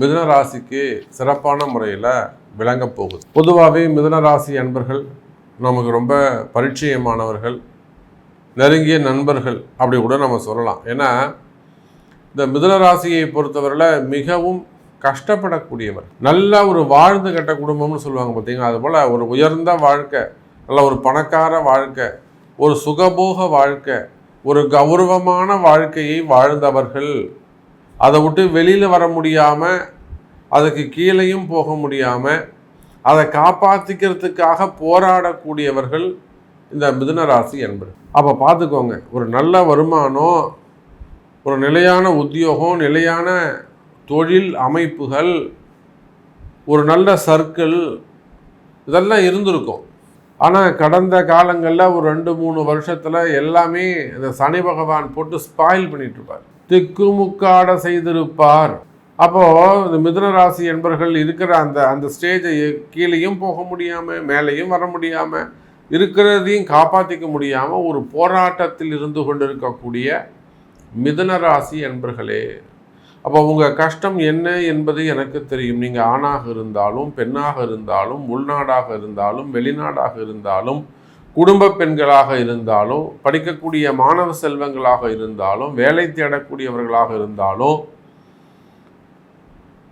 மிதுன ராசிக்கு சிறப்பான முறையில் விளங்கப் போகுது. பொதுவாகவே மிதுன ராசி அன்பர்கள் நமக்கு ரொம்ப பரிச்சயமானவர்கள் நெருங்கிய நண்பர்கள் அப்படி கூட நம்ம சொல்லலாம். ஏன்னா இந்த மிதுன ராசியை பொறுத்தவரையில் மிகவும் கஷ்டப்படக்கூடியவர். நல்ல ஒரு வாழ்ந்து கட்ட குடும்பம்னு சொல்லுவாங்க பார்த்தீங்களா அதுபோல் ஒரு உயர்ந்த வாழ்க்கை நல்ல ஒரு பணக்கார வாழ்க்கை ஒரு சுகபோக வாழ்க்கை ஒரு கௌரவமான வாழ்க்கையை வாழ்ந்தவர்கள் அதை விட்டு வெளியில் வர முடியாமல் அதுக்கு கீழேயும் போக முடியாமல் அதை காப்பாற்றிக்கிறதுக்காக போராடக்கூடியவர்கள் இந்த மிதுன ராசி என்பது அப்போ பார்த்துக்கோங்க ஒரு நல்ல வருமானம் ஒரு நிலையான உத்தியோகம் நிலையான தொழில் அமைப்புகள் ஒரு நல்ல சர்க்கிள் இதெல்லாம் இருந்திருக்கும். ஆனால் கடந்த காலங்களில் ஒரு ரெண்டு மூணு வருஷத்தில் எல்லாமே இந்த சனி பகவான் போட்டு ஸ்பாயில் பண்ணிகிட்ருப்பார் திக்குமுக்காட செய்திருப்பார். அப்போது இந்த மிதுன ராசி என்பர்கள் இருக்கிற அந்த அந்த ஸ்டேஜை கீழேயும் போக முடியாமல் மேலேயும் வர முடியாமல் இருக்கிறதையும் காப்பாற்றிக்க முடியாமல் ஒரு போராட்டத்தில் இருந்து கொண்டிருக்கக்கூடிய மிதுன ராசி என்பர்களே அப்போ உங்கள் கஷ்டம் என்ன என்பது எனக்கு தெரியும். நீங்கள் ஆணாக இருந்தாலும் பெண்ணாக இருந்தாலும் உள்நாடாக இருந்தாலும் வெளிநாடாக இருந்தாலும் குடும்ப பெண்களாக இருந்தாலும் படிக்கக்கூடிய மாணவ செல்வங்களாக இருந்தாலும் வேலை தேடக்கூடியவர்களாக இருந்தாலும்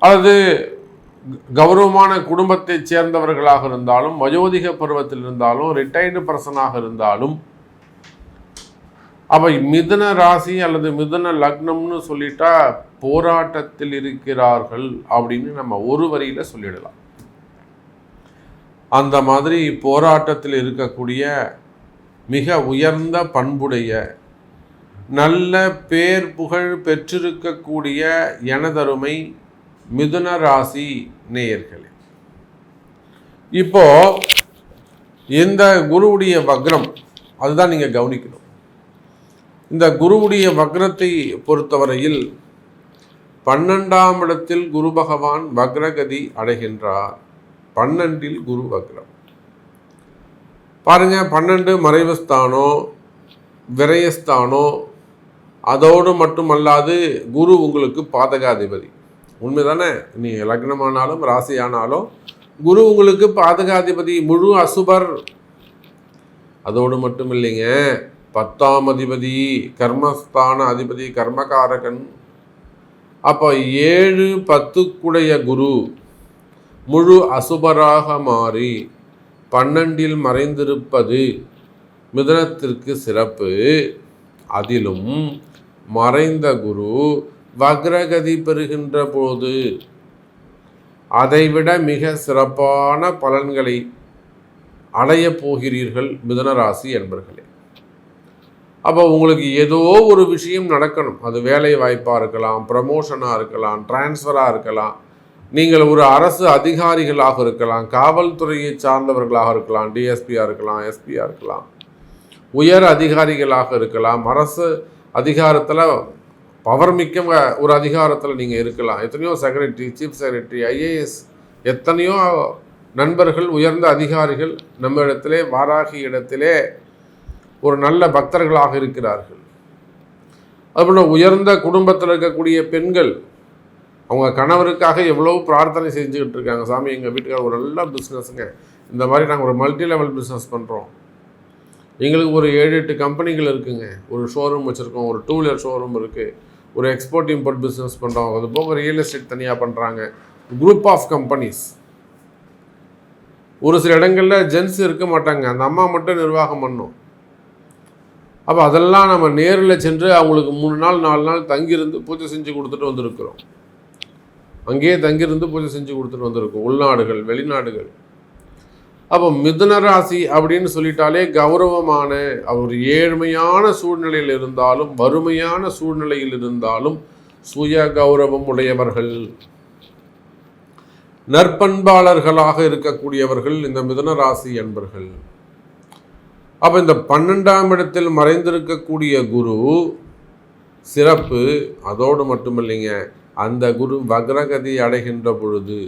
அல்லது கௌரவமான குடும்பத்தைச் சேர்ந்தவர்களாக இருந்தாலும் வயோதிக பருவத்தில் இருந்தாலும் ரிட்டையர்டு பர்சனாக இருந்தாலும் அவை மிதுன ராசி அல்லது மிதுன லக்னம்னு சொல்லிட்டா போராட்டத்தில் இருக்கிறார்கள் அப்படின்னு நம்ம ஒரு வரியில் சொல்லிடலாம். அந்த மாதிரி போராட்டத்தில் இருக்கக்கூடிய மிக உயர்ந்த பண்புடைய நல்ல பேர் புகழ் பெற்றிருக்கக்கூடிய எனதருமை மிதுன ராசி நேயர்களே. இப்போ இந்த குருவுடைய வக்ரம் அதுதான் நீங்கள் கவனிக்கணும். இந்த குருவுடைய வக்ரத்தை பொறுத்தவரையில் பன்னெண்டாம் இடத்தில் குரு பகவான் வக்ரகதி அடைகின்றார். பன்னெண்டில் குரு வக்ரம். பாருங்க பன்னெண்டு மறைவுஸ்தானோ விரயஸ்தானோ அதோடு மட்டுமல்லாது குரு உங்களுக்கு பாதகாதிபதி. உண்மைதானே? நீ லக்னமானாலும் ராசி ஆனாலும் குரு உங்களுக்கு பாதகாதிபதி முழு அசுபர். அதோடு மட்டும் இல்லைங்க பத்தாம் அதிபதி கர்மஸ்தான அதிபதி கர்மகாரகன். அப்போ ஏழு பத்துக்குடைய குரு. முழு அசுபராக மாறி பன்னெண்டில் மறைந்திருப்பது மிதனத்திற்கு சிறப்பு. அதிலும் மறைந்த குரு வக்ரகதி பெறுகின்ற போது அதைவிட மிக சிறப்பான பலன்களை அடையப் போகிறீர்கள் மிதனராசி என்பர்களே. அப்போ உங்களுக்கு ஏதோ ஒரு விஷயம் நடக்கணும். அது வேலை வாய்ப்பாக இருக்கலாம் ப்ரமோஷனாக இருக்கலாம் டிரான்ஸ்ஃபராக இருக்கலாம். நீங்கள் ஒரு அரசு அதிகாரிகளாக இருக்கலாம் காவல்துறையை சார்ந்தவர்களாக இருக்கலாம் டிஎஸ்பியாக இருக்கலாம் எஸ்பியாக இருக்கலாம் உயர் அதிகாரிகளாக இருக்கலாம் அரசு அதிகாரத்தில் பவர் மிக்க ஒரு அதிகாரத்தில் நீங்கள் இருக்கலாம். எத்தனையோ செக்ரட்டரி சீஃப் செக்ரட்டரி ஐஏஎஸ் எத்தனையோ நண்பர்கள் உயர்ந்த அதிகாரிகள் நம்ம இடத்திலே வாராகி இடத்திலே ஒரு நல்ல பக்தர்களாக இருக்கிறார்கள். அதுபோல் உயர்ந்த குடும்பத்தில் இருக்கக்கூடிய பெண்கள் அவங்க கணவருக்காக எவ்வளோ பிரார்த்தனை செஞ்சுக்கிட்டு இருக்காங்க. சாமி எங்கள் வீட்டுக்கார ஒரு நல்ல பிஸ்னஸுங்க இந்த மாதிரி நாங்கள் ஒரு மல்டி லெவல் பிஸ்னஸ் பண்ணுறோம் எங்களுக்கு ஒரு ஏழு எட்டு கம்பெனிகள் இருக்குங்க. ஒரு ஷோரூம் வச்சுருக்கோம். ஒரு டூ வீலர் ஷோரூம் இருக்குது ஒரு எக்ஸ்போர்ட் இம்போர்ட் பிஸ்னஸ் பண்ணுறோம் அது போக ரியல் எஸ்டேட் தனியாக பண்ணுறாங்க குரூப் ஆஃப் கம்பெனிஸ் ஒரு சில இடங்களில் ஜென்ஸ் இருக்க மாட்டாங்க. அந்த அம்மா மட்டும் நிர்வாகம் பண்ணும். அப்போ அதெல்லாம் நம்ம நேரில் சென்று அவங்களுக்கு மூணு நாள் நாலு நாள் தங்கியிருந்து பூஜை செஞ்சு கொடுத்துட்டு வந்திருக்கிறோம். அங்கேயே தங்கியிருந்து பூஜை செஞ்சு கொடுத்துட்டு வந்திருக்கும். உள்நாடுகள் வெளிநாடுகள். அப்போ மிதுன ராசி அப்படின்னு சொல்லிட்டாலே கௌரவமான அவர் ஏழ்மையான சூழ்நிலையில் இருந்தாலும் வறுமையான சூழ்நிலையில் இருந்தாலும் சுய கௌரவம் உடையவர்கள். நற்பண்பாளர்களாக இருக்கக்கூடியவர்கள் இந்த மிதுன ராசி என்பர்கள் அப்போ இந்த பன்னெண்டாம் இடத்தில் மறைந்திருக்கக்கூடிய குரு சிறப்பு அதோடு மட்டுமில்லைங்க அந்த குரு வக்ரகதி அடைகின்ற பொழுது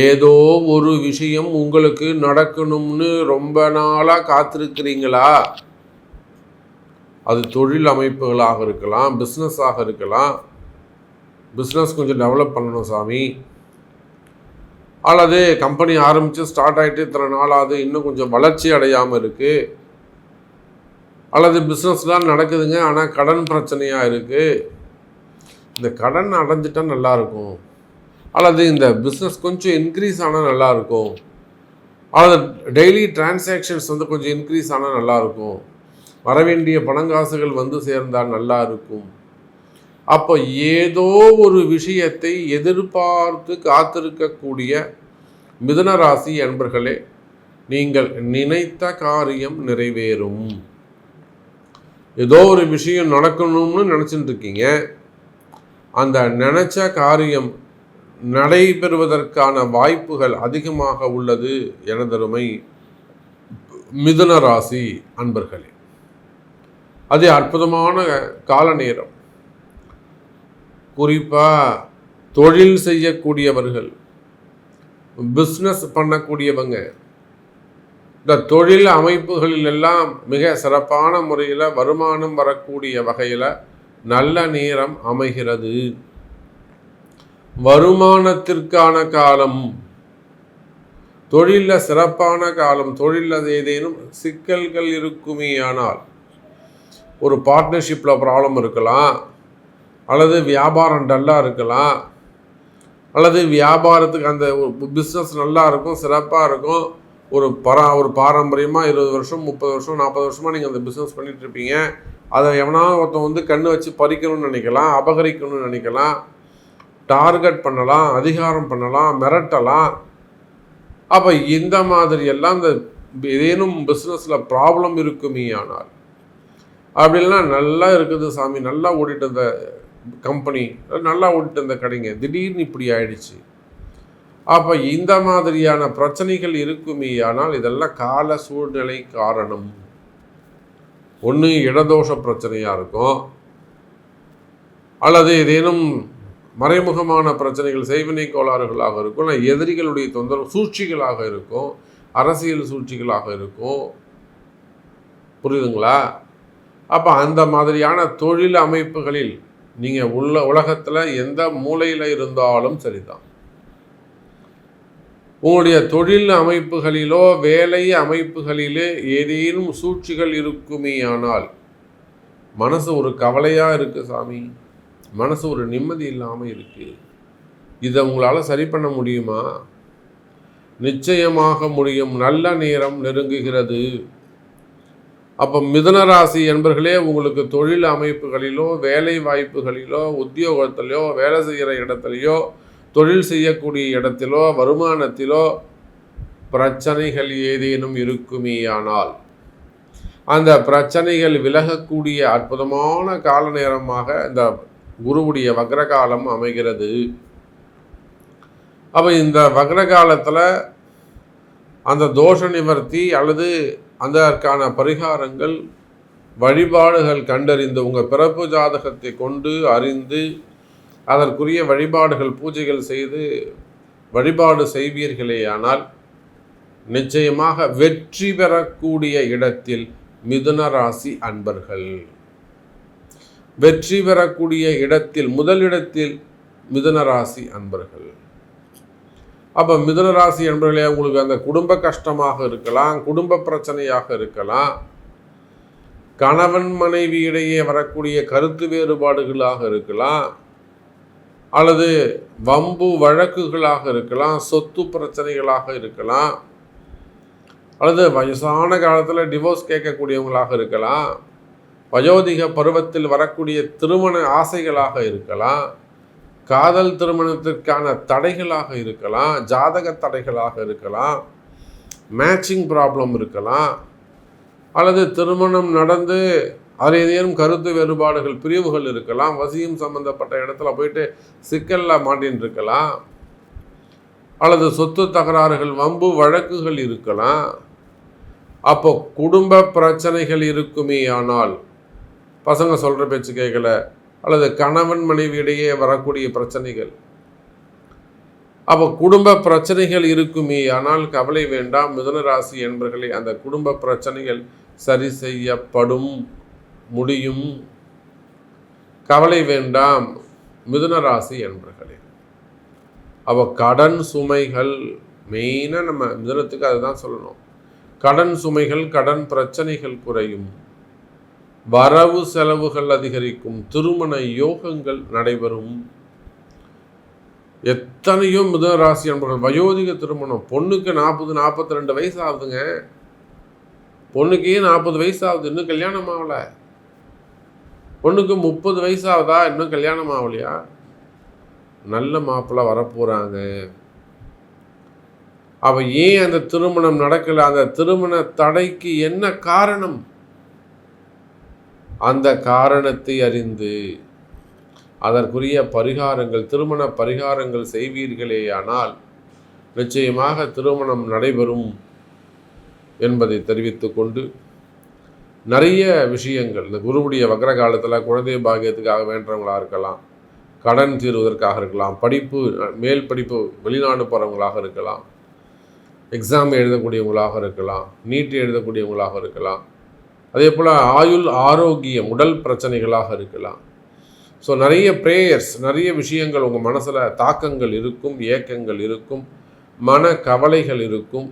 ஏதோ ஒரு விஷயம் உங்களுக்கு நடக்கணும்னு ரொம்ப நாளாக காத்திருக்கிறீங்களா? அது தொழில் அமைப்புகளாக இருக்கலாம் பிஸ்னஸாக இருக்கலாம். பிஸ்னஸ் கொஞ்சம் டெவலப் பண்ணணும் சாமி. அல்லது கம்பெனி ஆரம்பித்து ஸ்டார்ட் ஆகிட்டு இத்தனை நாள் ஆகுது இன்னும் கொஞ்சம் வளர்ச்சி அடையாமல் இருக்குது அல்லது பிஸ்னஸ்லாம் நடக்குதுங்க ஆனால் கடன் பிரச்சனையாக இருக்குது இந்த கடன் அடைஞ்சிட்டா நல்லாயிருக்கும் அல்லது இந்த பிஸ்னஸ் கொஞ்சம் இன்க்ரீஸ் ஆனால் நல்லாயிருக்கும் அல்லது டெய்லி டிரான்சாக்ஷன்ஸ் வந்து கொஞ்சம் இன்க்ரீஸ் ஆனால் நல்லாயிருக்கும் வரவேண்டிய பணங்காசுகள் வந்து சேர்ந்தால் நல்லா இருக்கும் அப்போ ஏதோ ஒரு விஷயத்தை எதிர்பார்த்து காத்திருக்கக்கூடிய மிதுனராசி அன்பர்களே நீங்கள் நினைத்த காரியம் நிறைவேறும். ஏதோ ஒரு விஷயம் நடக்கணும்னு நினச்சிட்டு இருக்கீங்க. அந்த நினச்ச காரியம் நடைபெறுவதற்கான வாய்ப்புகள் அதிகமாக உள்ளது எனதருமை மிதுன ராசி அன்பர்களே. அது அற்புதமான கால நேரம். குறிப்பாக தொழில் செய்யக்கூடியவர்கள் பிஸ்னஸ் பண்ணக்கூடியவங்க இந்த தொழில் அமைப்புகளில் எல்லாம் மிக சிறப்பான முறையில் வருமானம் வரக்கூடிய வகையில் நல்ல நேரம் அமைகிறது. வருமானத்திற்கான காலம். தொழிலில் சிறப்பான காலம். தொழிலில் ஏதேனும் சிக்கல்கள் இருக்குமே ஆனால் ஒரு பார்ட்னர்ஷிப்பில் ப்ராப்ளம் இருக்கலாம். அல்லது வியாபாரம் டல்லாக இருக்கலாம். அல்லது வியாபாரத்துக்கு அந்த பிஸ்னஸ் நல்லா இருக்கும் சிறப்பாக இருக்கும். ஒரு பரா ஒரு பாரம்பரியமாக இருபது வருஷம் முப்பது வருஷம் நாற்பது வருஷமாக நீங்கள் அந்த பிஸ்னஸ் பண்ணிகிட்ருப்பீங்க அதை எவனா ஒருத்தன் வந்து கண்ணு வச்சு பறிக்கணும்னு நினைக்கலாம் அபகரிக்கணும்னு நினைக்கலாம் டார்கெட் பண்ணலாம் அதிகாரம் பண்ணலாம் மிரட்டலாம். அப்போ இந்த மாதிரி எல்லாம் இந்த ஏதேனும் பிஸ்னஸில் ப்ராப்ளம் இருக்குமே ஆனால். அப்படிலாம் நல்லா இருக்குது சாமி நல்லா ஓடிட்டு இருந்த கம்பெனி நல்லா ஓடிட்டு இருந்த கடைங்க திடீர்னு இப்படி ஆயிடுச்சு. அப்போ இந்த மாதிரியான பிரச்சனைகள் இருக்குமே ஆனால் இதெல்லாம் கால சூழ்நிலை காரணம். ஒன்று இடதோஷ பிரச்சனையாக இருக்கும். அல்லது ஏதேனும் மறைமுகமான பிரச்சனைகள் செய்வினை கோளாறுகளாக இருக்கும் இல்லை எதிரிகளுடைய தொந்தரவு சூழ்ச்சிகளாக இருக்கும் அரசியல் சூழ்ச்சிகளாக இருக்கும். புரியுதுங்களா? அப்போ அந்த மாதிரியான தொழில் அமைப்புகளில் நீங்கள் உள்ள உலகத்தில் எந்த மூலையில் இருந்தாலும் சரிதான். உங்களுடைய தொழில் அமைப்புகளிலோ வேலை அமைப்புகளிலே ஏதேனும் சூழ்ச்சிகள் இருக்குமே ஆனால் மனசு ஒரு கவலையாக இருக்குது சாமி. மனசு ஒரு நிம்மதி இல்லாமல் இருக்குது இதை உங்களால் சரி பண்ண முடியுமா? நிச்சயமாக முடியும். நல்ல நேரம் நெருங்குகிறது. அப்போ மிதனராசி என்பர்களே உங்களுக்கு தொழில் அமைப்புகளிலோ வேலை வாய்ப்புகளிலோ உத்தியோகத்திலையோ வேலை செய்கிற இடத்துலையோ தொழில் செய்யக்கூடிய இடத்திலோ வருமானத்திலோ பிரச்சனைகள் ஏதேனும் இருக்குமேயானால் அந்த பிரச்சனைகள் விலகக்கூடிய அற்புதமான கால நேரமாக இந்த குருவுடைய வக்ரகாலம் அமைகிறது. அப்போ இந்த வக்ரகாலத்தில் அந்த தோஷ நிவர்த்தி அல்லது அதற்கான பரிகாரங்கள் வழிபாடுகள் கண்டறிந்து உங்கள் பிறப்பு ஜாதகத்தை கொண்டு அறிந்து அதற்குரிய வழிபாடுகள் பூஜைகள் செய்து வழிபாடு செய்வீர்களேயானால் நிச்சயமாக வெற்றி பெறக்கூடிய இடத்தில் மிதுன ராசி அன்பர்கள். வெற்றி பெறக்கூடிய இடத்தில் முதலிடத்தில் மிதுன ராசி அன்பர்கள். அப்போ மிதுன ராசி அன்பர்களே உங்களுக்கு அந்த குடும்ப கஷ்டமாக இருக்கலாம் குடும்ப பிரச்சனையாக இருக்கலாம். கணவன் மனைவி இடையே வரக்கூடிய கருத்து வேறுபாடுகளாக இருக்கலாம். அல்லது வம்பு வழக்குகளாக இருக்கலாம் சொத்து பிரச்சனைகளாக இருக்கலாம் அல்லது வயசான காலத்தில் டிவோர்ஸ் கேட்கக்கூடியவங்களாக இருக்கலாம் வயோதிக பருவத்தில் வரக்கூடிய திருமண ஆசைகளாக இருக்கலாம் காதல் திருமணத்திற்கான தடைகளாக இருக்கலாம் ஜாதக தடைகளாக இருக்கலாம் மேட்சிங் ப்ராப்ளம் இருக்கலாம் அல்லது திருமணம் நடந்து அதில் ஏதேனும் கருத்து வேறுபாடுகள் பிரிவுகள் இருக்கலாம். வசியம் சம்பந்தப்பட்ட இடத்துல போயிட்டு சிக்கலில் மாட்டின்னு இருக்கலாம். அல்லது சொத்து தகராறுகள் வம்பு வழக்குகள் இருக்கலாம். அப்போ குடும்ப பிரச்சனைகள் இருக்குமே ஆனால் பசங்க சொல்கிற பேச்சு கேட்கல அல்லது கணவன் மனைவி இடையே வரக்கூடிய பிரச்சனைகள். அப்போ குடும்ப பிரச்சனைகள் இருக்குமே ஆனால் கவலை வேண்டாம். மிதனராசி என்பர்களே அந்த குடும்ப பிரச்சனைகள் சரி செய்யப்படும். முடியும். கவலை வேண்டாம் மிதுனராசி என்பர்களே. அவ கடன் சுமைகள் மெயினாக நம்ம மிதுனத்துக்கு அதுதான் சொல்லணும். கடன் சுமைகள் கடன் பிரச்சனைகள் குறையும். வரவு செலவுகள் அதிகரிக்கும். திருமண யோகங்கள் நடைபெறும். எத்தனையோ மிதுன ராசி என்பவர்கள் வயோதிக திருமணம். பொண்ணுக்கு நாற்பது நாற்பத்தி ரெண்டு வயசு ஆகுதுங்க. பொண்ணுக்கே நாற்பது வயசு ஆகுது இன்னும் கல்யாணம் ஆகலை. பொண்ணுக்கு முப்பது வயசாகுதா? இன்னும் கல்யாணம் ஆகலையா நல்ல மாப்பிள்ளை வரப்போகிறாங்க அவ ஏன் அந்த திருமணம் நடக்கலை? அந்த திருமண தடைக்கு என்ன காரணம்? அந்த காரணத்தை அறிந்து அதற்குரிய பரிகாரங்கள் திருமண பரிகாரங்கள் செய்வீர்களேயானால் நிச்சயமாக திருமணம் நடைபெறும் என்பதை தெரிவித்துக்கொண்டு கொண்டு நிறைய விஷயங்கள். இந்த குருவுடைய வக்ர காலத்தில் குழந்தை பாக்கியத்துக்காக வேண்டவங்களாக இருக்கலாம். கடன் தீர்வதற்காக இருக்கலாம். படிப்பு மேல் படிப்பு வெளிநாடு போகிறவங்களாக இருக்கலாம். எக்ஸாம் எழுதக்கூடியவங்களாக இருக்கலாம். நீட் எழுதக்கூடியவங்களாக இருக்கலாம். அதே போல் ஆயுள் ஆரோக்கியம் உடல் பிரச்சனைகளாக இருக்கலாம். ஸோ நிறைய ப்ரேயர்ஸ் நிறைய விஷயங்கள் உங்கள் மனசில் தாக்கங்கள் இருக்கும் ஏக்கங்கள் இருக்கும் மன கவலைகள் இருக்கும்.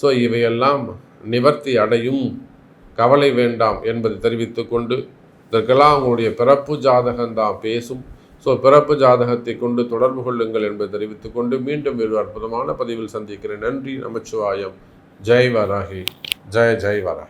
ஸோ இவையெல்லாம் நிவர்த்தி அடையும். கவலை வேண்டாம் என்பதை தெரிவித்து கொண்டு இதற்கெல்லாம் உங்களுடைய பிறப்பு ஜாதகம்தான் பேசும். ஸோ பிறப்பு ஜாதகத்தை கொண்டு தொடர்பு கொள்ளுங்கள் என்பதை தெரிவித்துக் கொண்டு மீண்டும் ஒரு அற்புதமான பதிவில் சந்திக்கிறேன். நன்றி நமச்சிவாயம். ஜெய் வராகி. ஜெய ஜெய் வராகி.